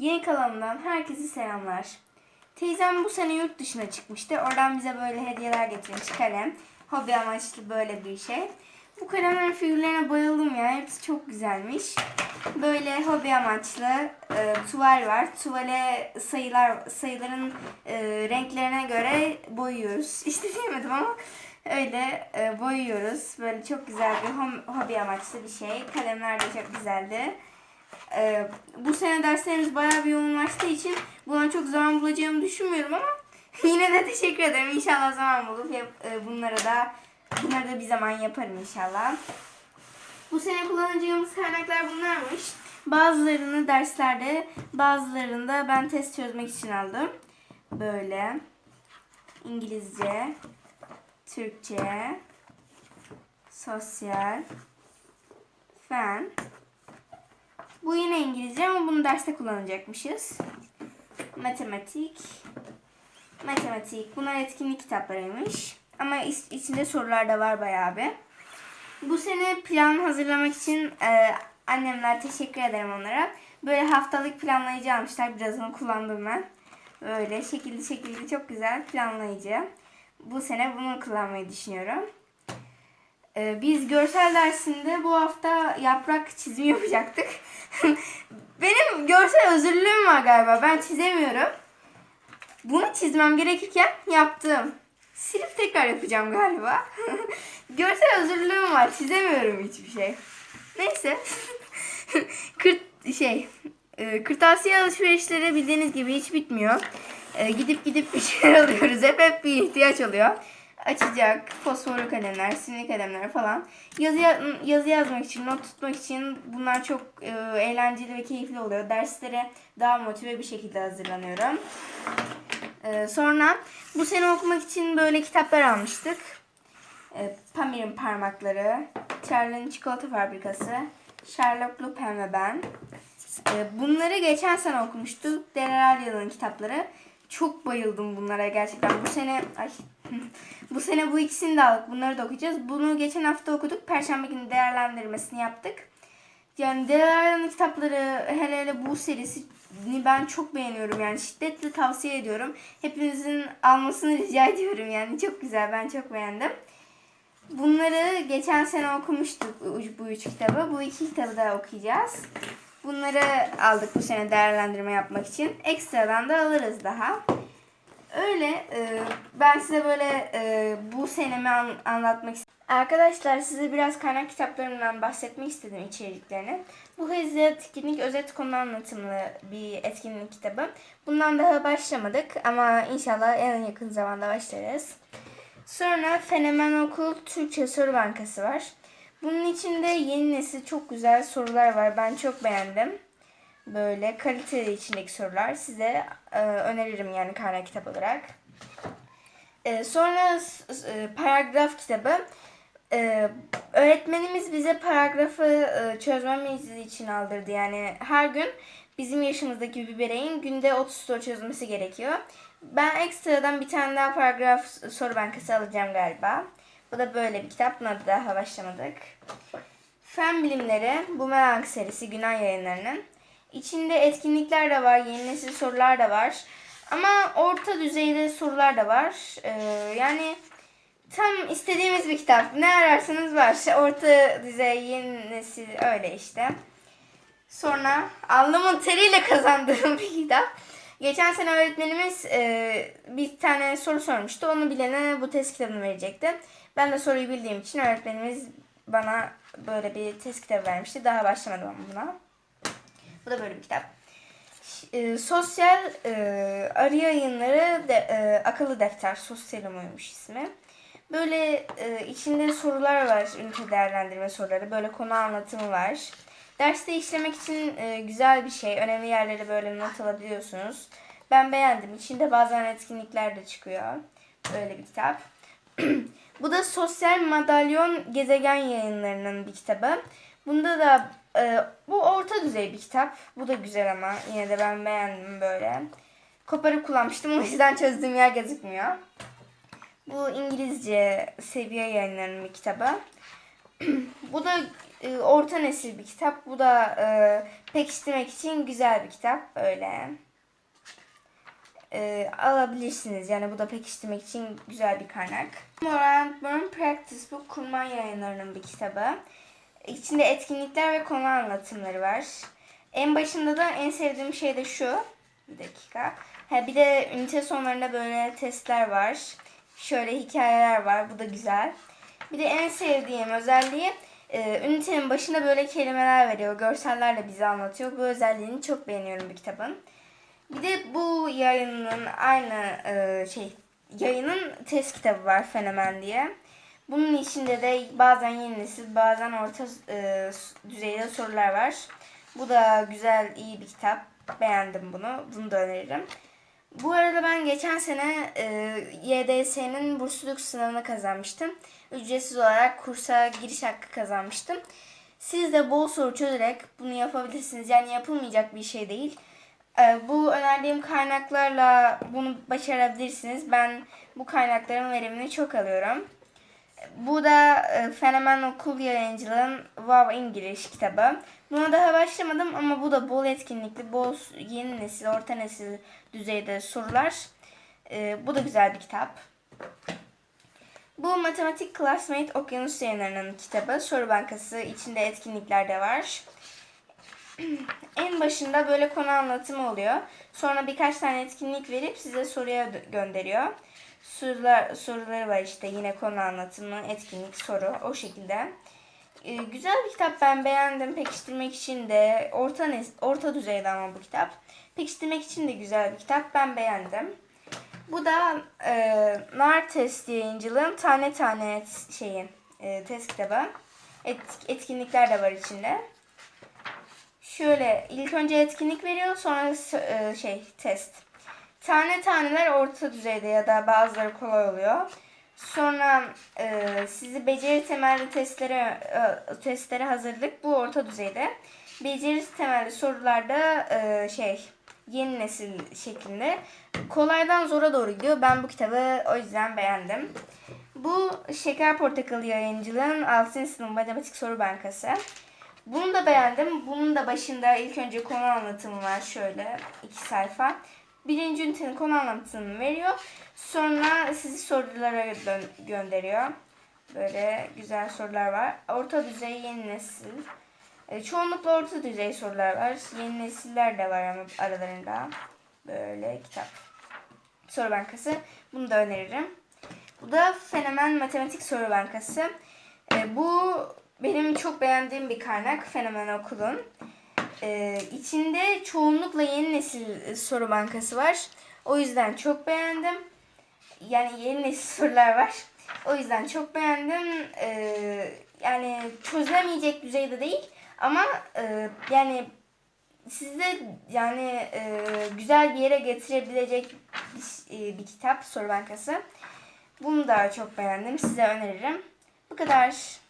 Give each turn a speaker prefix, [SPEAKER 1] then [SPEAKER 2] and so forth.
[SPEAKER 1] Yeni kalanından herkese selamlar. Teyzem bu sene yurt dışına çıkmıştı. Oradan bize böyle hediyeler getirmiş kalem. Hobi amaçlı böyle bir şey. Bu kalemlerin figürlerine bayıldım ya. Hepsi çok güzelmiş. Böyle hobi amaçlı e, tuval var. Tuvale sayılar sayıların e, renklerine göre boyuyoruz. İşte diyemedim ama öyle e, boyuyoruz. Böyle çok güzel bir hobi amaçlı bir şey. Kalemler de çok güzeldi. Ee, bu sene derslerimiz bayağı bir yoğunlaştığı için buna çok zaman bulacağımı düşünmüyorum ama yine de teşekkür ederim. İnşallah zaman bulup yap- e, bunları da bunları da bir zaman yaparım inşallah. Bu sene kullanacağımız kaynaklar bunlarmış. Bazılarını derslerde, bazılarını da ben test çözmek için aldım. Böyle İngilizce, Türkçe, sosyal, fen, bu yine İngilizce ama bunu derste kullanacakmışız. Matematik. Matematik. Bunlar etkinlik kitaplarıymış. Ama iç- içinde sorular da var bayağı bir. Bu sene plan hazırlamak için e, annemler teşekkür ederim onlara. Böyle haftalık planlayıcı almışlar. Birazını kullandım ben. Böyle şekilli şekilli çok güzel planlayıcı. Bu sene bunu kullanmayı düşünüyorum. Ee, biz görsel dersinde bu hafta yaprak çizimi yapacaktık. Benim görsel özürlüğüm var galiba. Ben çizemiyorum. Bunu çizmem gerekirken yaptım. Silip tekrar yapacağım galiba. görsel özürlüğüm var. Çizemiyorum hiçbir şey. Neyse. Kırt şey e, kırtasiye alışverişleri bildiğiniz gibi hiç bitmiyor. E, gidip gidip bir şeyler alıyoruz. Hep hep bir ihtiyaç oluyor. Açacak, fosforlu kalemler, simli kalemler falan. Yazı, ya- yazı yazmak için, not tutmak için bunlar çok e, eğlenceli ve keyifli oluyor. Derslere daha motive bir şekilde hazırlanıyorum. E, sonra bu sene okumak için böyle kitaplar almıştık. E, Pamir'in Parmakları, Charlie'nin Çikolata Fabrikası, Sherlock Lupin ve ben. E, bunları geçen sene okumuştuk. Derarya'nın kitapları. Çok bayıldım bunlara gerçekten. Bu sene ay bu sene bu ikisini de aldık. Bunları da okuyacağız. Bunu geçen hafta okuduk. Perşembe günü değerlendirmesini yaptık. Yani Derarya'nın kitapları hele hele bu serisini ben çok beğeniyorum. Yani şiddetle tavsiye ediyorum. Hepinizin almasını rica ediyorum. Yani çok güzel. Ben çok beğendim. Bunları geçen sene okumuştuk bu üç kitabı. Bu iki kitabı da okuyacağız. Bunları aldık bu sene değerlendirme yapmak için. Ekstradan da alırız daha. Öyle e, ben size böyle e, bu senemi an- anlatmak istedim. Arkadaşlar size biraz kaynak kitaplarımdan bahsetmek istedim içeriklerini. Bu hızlı etkinlik özet konu anlatımlı bir etkinlik kitabı. Bundan daha başlamadık ama inşallah en yakın zamanda başlarız. Sonra Fenomen Okul Türkçe Soru Bankası var. Bunun içinde yeni nesil çok güzel sorular var. Ben çok beğendim. Böyle kaliteli içindeki sorular size e, öneririm yani kaynak kitap olarak. E, sonra e, paragraf kitabı. E, öğretmenimiz bize paragrafı e, çözmemiz için aldırdı. Yani her gün bizim yaşımızdaki bir bireyin günde 30 soru çözmesi gerekiyor. Ben ekstradan bir tane daha paragraf soru bankası alacağım galiba. Bu da böyle bir kitap. Buna da daha başlamadık. Fen bilimleri Bumerang serisi Günay yayınlarının. İçinde etkinlikler de var, yeni nesil sorular da var. Ama orta düzeyde sorular da var. Ee, yani tam istediğimiz bir kitap. Ne ararsanız var. Orta düzey, yeni nesil öyle işte. Sonra alnımın teriyle kazandığım bir kitap. Geçen sene öğretmenimiz e, bir tane soru sormuştu. Onu bilene bu test kitabını verecekti. Ben de soruyu bildiğim için öğretmenimiz bana böyle bir test kitabı vermişti. Daha başlamadım ama buna. Bu da böyle bir kitap. E, sosyal e, arı yayınları de, e, akıllı defter. Sosyal umuymuş ismi. Böyle e, içinde sorular var. Ünite değerlendirme soruları. Böyle konu anlatımı var. Derste işlemek için e, güzel bir şey. Önemli yerleri böyle not alabiliyorsunuz. Ben beğendim. İçinde bazen etkinlikler de çıkıyor. Böyle bir kitap. Bu da Sosyal Madalyon Gezegen yayınlarının bir kitabı. Bunda da e, bu orta düzey bir kitap. Bu da güzel ama yine de ben beğendim böyle. Koparıp kullanmıştım o yüzden çözdüğüm yer gözükmüyor. Bu İngilizce seviye yayınlarının bir kitabı. bu da e, orta nesil bir kitap. Bu da e, pekiştirmek için güzel bir kitap. Böyle. E, alabilirsiniz. Yani bu da pekiştirmek için güzel bir kaynak. Morant Burn Practice Book Kurman yayınlarının bir kitabı. İçinde etkinlikler ve konu anlatımları var. En başında da en sevdiğim şey de şu. Bir dakika. Ha, bir de ünite sonlarında böyle testler var. Şöyle hikayeler var. Bu da güzel. Bir de en sevdiğim özelliği e, ünitenin başında böyle kelimeler veriyor. Görsellerle bize anlatıyor. Bu özelliğini çok beğeniyorum bu kitabın. Bir de bu yayının aynı e, şey yayının test kitabı var Fenomen diye. Bunun içinde de bazen yeni nesil bazen orta e, düzeyde sorular var. Bu da güzel iyi bir kitap. Beğendim bunu. Bunu da öneririm. Bu arada ben geçen sene e, YDS'nin bursluluk sınavını kazanmıştım. Ücretsiz olarak kursa giriş hakkı kazanmıştım. Siz de bol soru çözerek bunu yapabilirsiniz. Yani yapılmayacak bir şey değil. E, bu önerdiğim kaynaklarla bunu başarabilirsiniz. Ben bu kaynakların verimini çok alıyorum. Bu da e, Fenomen Okul Yayıncılığın Wow İngiliz kitabı. Buna daha başlamadım ama bu da bol etkinlikli, bol yeni nesil, orta nesil düzeyde sorular. E, bu da güzel bir kitap. Bu Matematik Classmate Okyanus Yayınları'nın kitabı. Soru bankası içinde etkinlikler de var. en başında böyle konu anlatımı oluyor. Sonra birkaç tane etkinlik verip size soruya gönderiyor. Sorular, soruları var işte yine konu anlatımı, etkinlik, soru o şekilde. Ee, güzel bir kitap ben beğendim. Pekiştirmek için de orta orta düzeyde ama bu kitap. Pekiştirmek için de güzel bir kitap. Ben beğendim. Bu da e, Nar Test yayıncılığın tane tane et- şeyi e, test kitabı. Et, etkinlikler de var içinde. Şöyle ilk önce etkinlik veriyor sonra e, şey test. Tane taneler orta düzeyde ya da bazıları kolay oluyor. Sonra e, sizi beceri temelli testlere e, testlere hazırlık bu orta düzeyde. Beceri temelli sorularda e, şey yeni nesil şeklinde kolaydan zora doğru gidiyor. Ben bu kitabı o yüzden beğendim. Bu Şeker Portakalı yayıncılığın 6. sınıf matematik soru bankası. Bunu da beğendim. Bunun da başında ilk önce konu anlatımı var şöyle iki sayfa. Birinci ünitenin konu anlatımını veriyor. Sonra sizi sorulara dön- gönderiyor. Böyle güzel sorular var. Orta düzey yeni nesil. E, çoğunlukla orta düzey sorular var. Yeni nesiller de var ama aralarında. Böyle kitap. Soru bankası. Bunu da öneririm. Bu da Fenomen Matematik Soru Bankası. E, bu benim çok beğendiğim bir kaynak Fenomen Okul'un. E, içinde çoğunlukla yeni nesil soru bankası var. O yüzden çok beğendim. Yani yeni nesil sorular var. O yüzden çok beğendim. E, yani çözülemeyecek düzeyde değil. Ama e, yani sizde yani e, güzel bir yere getirebilecek bir, e, bir kitap soru bankası. Bunu da çok beğendim. Size öneririm. Bu kadar.